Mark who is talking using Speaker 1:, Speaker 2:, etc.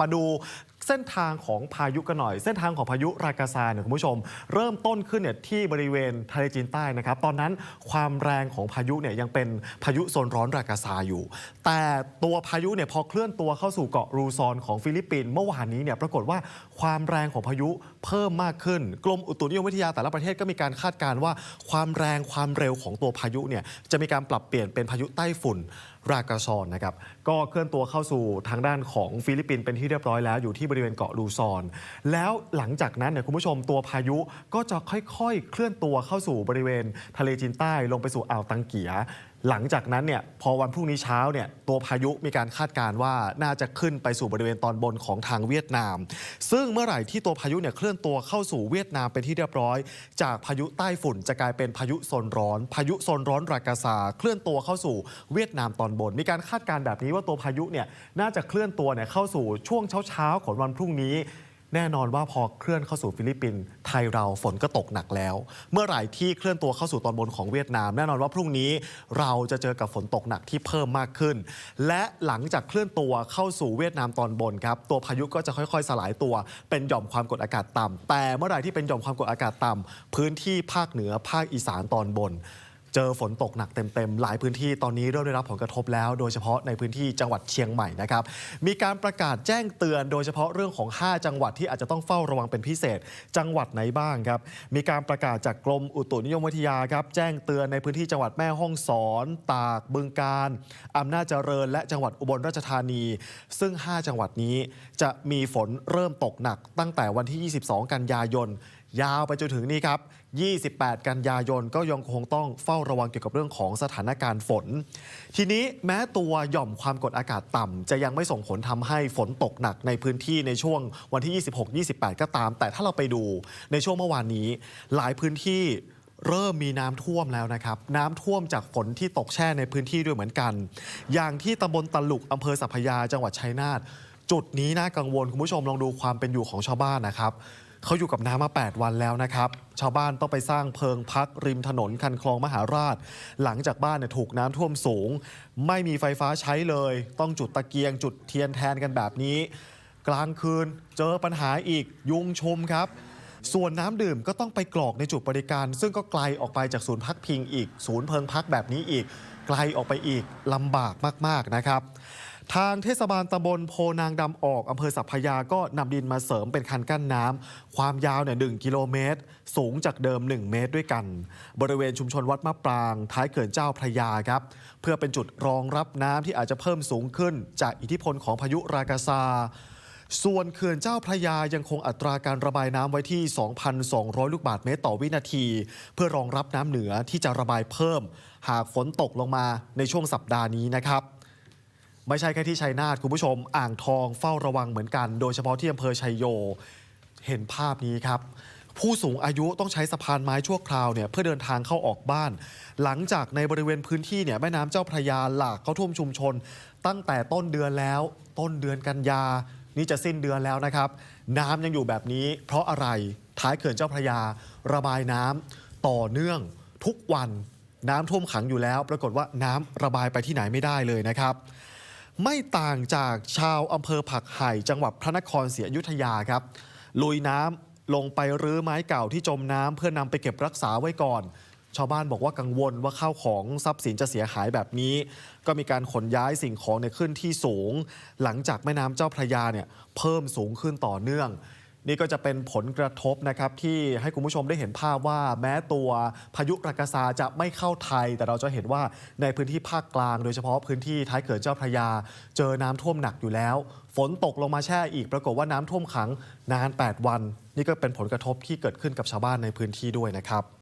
Speaker 1: มาดูเส้นทางของพายุกันหน่อย เส้นทางของพายุรากาซาเนี่ยคุณผู้ชม เริ่มต้นขึ้นเนี่ยที่บริเวณทะเลจีนใต้นะครับตอนนั้นความแรงของพายุเนี่ยยังเป็นพายุโซนร้อนรากาซาอยู่ แต่ตัวพายุเนี่ยพอเคลื่อนตัวเข้าสู่เกาะรูซอนของฟิลิปปินส์เมื่อวานนี้เนี่ยปรากฏว่าความแรงของพายุเพิ่มมากขึ้น กรมอุตุนิยมวิทยาแต่ละประเทศก็มีการคาดการณ์ว่า ความแรงความเร็วของตัวพายุเนี่ยจะมีการปรับเปลี่ยนเป็นพายุใต้ฝุ่น รากาซอนนะครับก็เคลื่อนตัวเข้าสู่ทางด้านของฟิลิปปินส์เป็นที่เรียบร้อยแล้วอยู่ที่บริเวณเกาะลูซอน แล้วหลังจากนั้นเนี่ยคุณผู้ชมตัวพายุก็จะค่อยๆ เคลื่อนตัวเข้าสู่บริเวณทะเลจีนใต้ลงไปสู่อ่าวตังเกีย หลังจากนั้นเนี่ยพอวันพรุ่งนี้เช้าเนี่ยตัวพายุมีการคาดการณ์ว่าน่าจะขึ้นไปสู่บริเวณตอนบนของทางเวียดนาม ซึ่งเมื่อไหร่ที่ตัวพายุเนี่ยเคลื่อนตัวเข้าสู่เวียดนามเป็นที่เรียบร้อย จากพายุใต้ฝุ่นจะกลายเป็นพายุโซนร้อน พายุโซนร้อนรากาซาเคลื่อนตัวเข้าสู่เวียดนามตอนบน มีการคาดการณ์แบบนี้ว่าตัวพายุเนี่ยน่าจะเคลื่อนตัวเนี่ยเข้าสู่ช่วงเช้าๆของวันพรุ่งนี้ แน่นอนว่าพอเคลื่อนเข้าสู่ฟิลิปปินส์ไทยเราฝนก็ตกหนักแล้ว เมื่อไหร่ที่เคลื่อนตัวเข้าสู่ตอนบนของเวียดนาม แน่นอนว่าพรุ่งนี้เราจะเจอกับฝนตกหนักที่เพิ่มมากขึ้น และหลังจากเคลื่อนตัวเข้าสู่เวียดนามตอนบนครับตัวพายุก็จะค่อยๆ สลายตัว เป็นหย่อมความกดอากาศต่ำแต่เมื่อไหร่ที่เป็นหย่อมความกดอากาศต่ำพื้นที่ภาคเหนือภาคอีสานตอนบน เจอฝนตกหนักเต็มๆ หลายพื้นที่ตอนนี้เริ่มได้รับผลกระทบแล้ว โดยเฉพาะในพื้นที่จังหวัดเชียงใหม่นะครับ มีการประกาศแจ้งเตือน โดยเฉพาะเรื่องของ 5 จังหวัดที่อาจจะต้องเฝ้าระวังเป็นพิเศษ จังหวัดไหนบ้างครับ มีการประกาศจากกรมอุตุนิยมวิทยาครับ แจ้งเตือนในพื้นที่จังหวัดแม่ฮ่องสอน ตาก บึงกาฬอำนาจเจริญ และจังหวัดอุบลราชธานี ซึ่ง 5 จังหวัดนี้จะมีฝนเริ่มตกหนักตั้งแต่วันที่ 22 กันยายน ยาวไปจนถึงนี่ครับ 28 กันยายนก็ยังคงต้องเฝ้าระวังเกี่ยวกับเรื่องของสถานการณ์ฝน ทีนี้แม้ตัวหย่อมความกดอากาศต่ำจะยังไม่ส่งผลทำให้ฝนตกหนักในพื้นที่ในช่วงวันที่ 26-28 ก็ตาม แต่ถ้าเราไปดูในช่วงเมื่อวานนี้ หลายพื้นที่เริ่มมีน้ำท่วมแล้วนะครับ น้ำท่วมจากฝนที่ตกแช่ในพื้นที่ด้วยเหมือนกัน อย่างที่ตำบลตลุกอำเภอสัพยาจังหวัดชัยนาทจุดนี้น่ากังวลคุณผู้ชมลองดูความเป็นอยู่ของชาวบ้านนะครับ เขาอยู่กับน้ำมา 8 วันแล้วนะครับ ชาวบ้านต้องไปสร้างเพิงพักริมถนนคันคลองมหาราช หลังจากบ้านเนี่ยถูกน้ำท่วมสูง ไม่มีไฟฟ้าใช้เลย ต้องจุดตะเกียงจุดเทียนแทนกันแบบนี้ กลางคืนเจอปัญหาอีกยุงชุมครับ ส่วนน้ำดื่มก็ต้องไปกรอกในจุดบริการ ซึ่งก็ไกลออกไปจากศูนย์พักพิงอีก ศูนย์เพิงพักแบบนี้อีก ไกลออกไปอีกลำบากมาก ๆนะครับ ทางเทศบาลตำบลโพนางดำออกอำเภอสัพพยาก็นำดินมาเสริมเป็นคันกั้นน้ำความยาวเนี่ยหกิโลเมตร สูงจากเดิม 1 เมตรด้วยกัน บริเวณชุมชนวัดมะปราง ท้ายเขื่อนเจ้าพระยาครับ เพื่อเป็นจุดรองรับน้ำที่อาจจะเพิ่มสูงขึ้น จากอิทธิพลของพายุรากาซา ส่วนเขื่อนเจ้าพระยายังคงอัตราการระบายน้ำไว้ที่ 2,200 ลูกบาศก์เมตรต่อวินาที เพื่อรองรับน้ำเหนือที่จะระบายเพิ่ม หากฝนตกลงมาในช่วงสัปดาห์นี้นะครับ ไม่ใช่แค่ที่ชัยนาทคุณผู้ชม อ่างทองเฝ้าระวังเหมือนกัน โดยเฉพาะที่อำเภอชัยโย เห็นภาพนี้ครับ ผู้สูงอายุต้องใช้สะพานไม้ชั่วคราวเนี่ยเพื่อเดินทางเข้าออกบ้าน หลังจากในบริเวณพื้นที่เนี่ยแม่น้ำเจ้าพระยาหลากเข้าท่วมชุมชน ตั้งแต่ต้นเดือนแล้ว ต้นเดือนกันยา นี่จะสิ้นเดือนแล้วนะครับ น้ำยังอยู่แบบนี้ เพราะอะไรท้ายเขื่อนเจ้าพระยา ระบายน้ำต่อเนื่องทุกวันน้ำท่วมขังอยู่แล้ว ปรากฏว่าน้ำระบายไปที่ไหนไม่ได้เลยนะครับ ไม่ต่างจากชาวอำเภอผักไห่จังหวัดพระนครศรีอยุธยาครับ ลุยน้ำลงไปรื้อไม้เก่าที่จมน้ำเพื่อนำไปเก็บรักษาไว้ก่อน ชาวบ้านบอกว่ากังวลว่าข้าวของทรัพย์สินจะเสียหายแบบนี้ ก็มีการขนย้ายสิ่งของเนี่ยขึ้นที่สูง หลังจากแม่น้ำเจ้าพระยาเนี่ยเพิ่มสูงขึ้นต่อเนื่อง นี่ก็จะเป็นผลกระทบนะครับที่ให้คุณผู้ชมได้เห็นภาพว่าแม้ตัวพายุรากาซาจะไม่เข้าไทย แต่เราจะเห็นว่าในพื้นที่ภาคกลาง โดยเฉพาะพื้นที่ท้ายเขื่อนเจ้าพระยา เจอน้ำท่วมหนักอยู่แล้ว ฝนตกลงมาแช่อีกปรากฏว่าน้ำท่วมขังนาน 8 วัน นี่ก็เป็นผลกระทบที่เกิดขึ้นกับชาวบ้านในพื้นที่ด้วยนะครับ